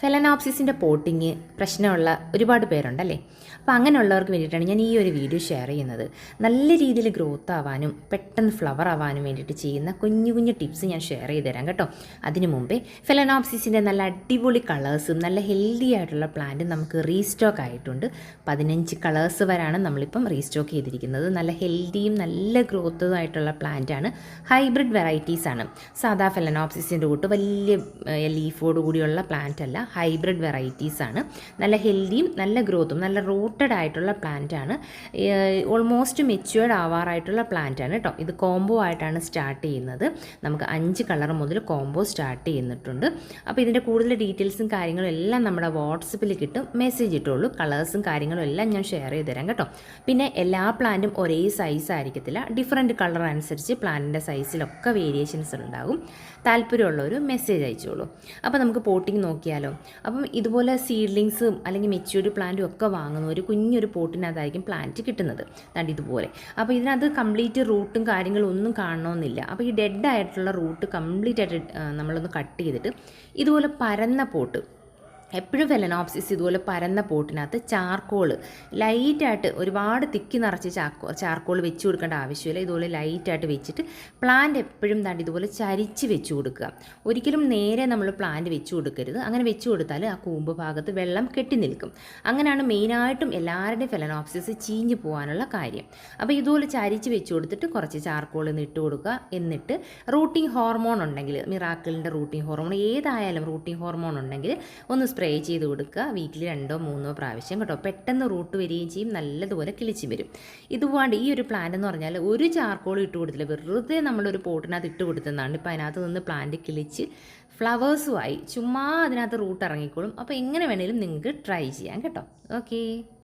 ഫെലനോപ്സിസിന്റെ potting പ്രശ്നമുള്ള ഒരുപാട് പേരുണ്ടല്ലേ? അപ്പോൾ അങ്ങനെയുള്ളവർക്ക് വേണ്ടിയിട്ടാണ് ഞാൻ ഈ ഒരു വീഡിയോ ഷെയർ ചെയ്യുന്നത്. നല്ല രീതിയിൽ ഗ്രോത്ത് ആവാനും പെട്ടെന്ന് ഫ്ലവർ ആവാനും വേണ്ടിയിട്ട് ചെയ്യുന്ന കുഞ്ഞു കുഞ്ഞു ടിപ്സ് ഞാൻ ഷെയർ ചെയ്ത് തരാം കേട്ടോ. അതിനു മുമ്പേ ഫെലനോപ്സിസിന്റെ നല്ല അടിപൊളി കളേഴ്സും നല്ല ഹെൽത്തി ആയിട്ടുള്ള പ്ലാന്റും നമുക്ക് റീസ്റ്റോക്ക് ആയിട്ടുണ്ട്. പതിനഞ്ച് കളേഴ്സ് വരാണ് നമ്മളിപ്പം റീസ്റ്റോക്ക് ചെയ്തിരിക്കുന്നത്. നല്ല ഹെൽത്തിയും നല്ല ഗ്രോത്തും ആയിട്ടുള്ള പ്ലാന്റാണ് ഹൈബ്രിഡ് വെറൈറ്റീസാണ് സാധാ ഫെലനോപ്സിസിന്റെ കൂട്ട് വലിയ ലീഫോട് കൂടിയുള്ള പ്ലാന്റ് അല്ല. ഹൈബ്രിഡ് വെറൈറ്റീസ് ആണ്. നല്ല ഹെൽത്തിയും നല്ല ഗ്രോത്തും നല്ല റൂട്ടഡ് ആയിട്ടുള്ള പ്ലാന്റ് ആണ്. ഓൾമോസ്റ്റ് മെച്യൂർഡ് ആവാറായിട്ടുള്ള പ്ലാന്റ് ആണ് കേട്ടോ ഇത് കോംബോ ആയിട്ടാണ് സ്റ്റാർട്ട് ചെയ്യുന്നത്. നമുക്ക് അഞ്ച് കളർ മുതൽ കോംബോ സ്റ്റാർട്ട് ചെയ്യുന്നിട്ടുണ്ട്. അപ്പോൾ ഇതിന്റെ കൂടുതൽ ഡീറ്റെയിൽസും കാര്യങ്ങളും എല്ലാം നമ്മുടെ വാട്സപ്പിൽ കിട്ടും. മെസ്സേജ് ഇട്ടുള്ളൂ കളേഴ്സും കാര്യങ്ങളും എല്ലാം ഞാൻ ഷെയർ ചെയ്ത് തരാം കേട്ടോ. പിന്നെ എല്ലാ പ്ലാന്റും ഒരേ സൈസ് ആയിരിക്കത്തില്ല. ഡിഫറെന്റ് കളർ അനുസരിച്ച് പ്ലാന്റിന്റെ സൈസിലൊക്കെ വേരിയേഷൻസ് ഉണ്ടാകും താല്പര്യമുള്ളവർ മെസ്സേജ് അയച്ചോളൂ. അപ്പോൾ നമുക്ക് പോട്ടിങ് നോക്കിയാലോ? അപ്പം ഇതുപോലെ സീഡ്ലിങ്സും അല്ലെങ്കിൽ മെച്യൂർഡ് പ്ലാന്റും ഒക്കെ വാങ്ങുന്ന ഒരു കുഞ്ഞൊരു പോട്ടിനകത്തായിരിക്കും പ്ലാന്റ് കിട്ടുന്നത്. ദാണ്ട് ഇതുപോലെ. അപ്പോൾ ഇതിനകത്ത് കംപ്ലീറ്റ് റൂട്ടും കാര്യങ്ങളും ഒന്നും കാണണമെന്നില്ല. അപ്പോൾ ഈ ഡെഡ് ആയിട്ടുള്ള റൂട്ട് കംപ്ലീറ്റ് ആയിട്ട് നമ്മളൊന്ന് കട്ട് ചെയ്തിട്ട് ഇതുപോലെ പരന്ന പോട്ട് എപ്പോഴും ഫെലനോപ്സിസ് ഇതുപോലെ പരന്ന പോട്ടിനകത്ത് ചാർക്കോൾ ലൈറ്റായിട്ട് ഒരുപാട് തിക്കി നിറച്ച് ചാക്കോ ചാർക്കോൾ വെച്ച് കൊടുക്കേണ്ട ആവശ്യമില്ല. ഇതുപോലെ ലൈറ്റായിട്ട് വെച്ചിട്ട് പ്ലാന്റ് എപ്പോഴും താണ്ട് ഇതുപോലെ ചരിച്ച് വെച്ച് കൊടുക്കുക. ഒരിക്കലും നേരെ നമ്മൾ പ്ലാന്റ് വെച്ച് കൊടുക്കരുത്. അങ്ങനെ വെച്ച് കൊടുത്താൽ ആ കൂമ്പ് ഭാഗത്ത് വെള്ളം കെട്ടി നിൽക്കും. അങ്ങനെയാണ് മെയിനായിട്ടും എല്ലാവരുടെയും ഫെലനോപ്സിസ് ചീഞ്ഞു പോകാനുള്ള കാര്യം. അപ്പോൾ ഇതുപോലെ ചരിച്ച് വെച്ച് കൊടുത്തിട്ട് കുറച്ച് ചാർക്കോൾ ഇട്ട് കൊടുക്കുക. എന്നിട്ട് റൂട്ടിംഗ് ഹോർമോൺ ഉണ്ടെങ്കിൽ മിറാക്കിളിന്റെ റൂട്ടിംഗ് ഹോർമോൺ ഏതായാലും റൂട്ടിംഗ് ഹോർമോൺ ഉണ്ടെങ്കിൽ ഒന്ന് സ്പ്രേ ചെയ്ത് കൊടുക്കുക. വീട്ടിൽ രണ്ടോ മൂന്നോ പ്രാവശ്യം കേട്ടോ. പെട്ടെന്ന് റൂട്ട് വരികയും ചെയ്യും. നല്ലതുപോലെ കിളിച്ച് വരും. ഇതുകൊണ്ട് ഈ ഒരു പ്ലാന്റ് എന്ന് പറഞ്ഞാൽ ഒരു ചാർക്കോൾ ഇട്ട് കൊടുത്തില്ല. വെറുതെ നമ്മളൊരു പോട്ടിനകത്ത് ഇട്ട് കൊടുത്തതാണ് ഇപ്പോൾ അതിനകത്ത് നിന്ന് പ്ലാന്റ് കിളിച്ച് ഫ്ലവേഴ്സുമായി ചുമ്മാ അതിനകത്ത് റൂട്ട് ഇറങ്ങിക്കോളും. അപ്പോൾ എങ്ങനെ വേണേലും നിങ്ങൾക്ക് ട്രൈ ചെയ്യാം കേട്ടോ. ഓക്കേ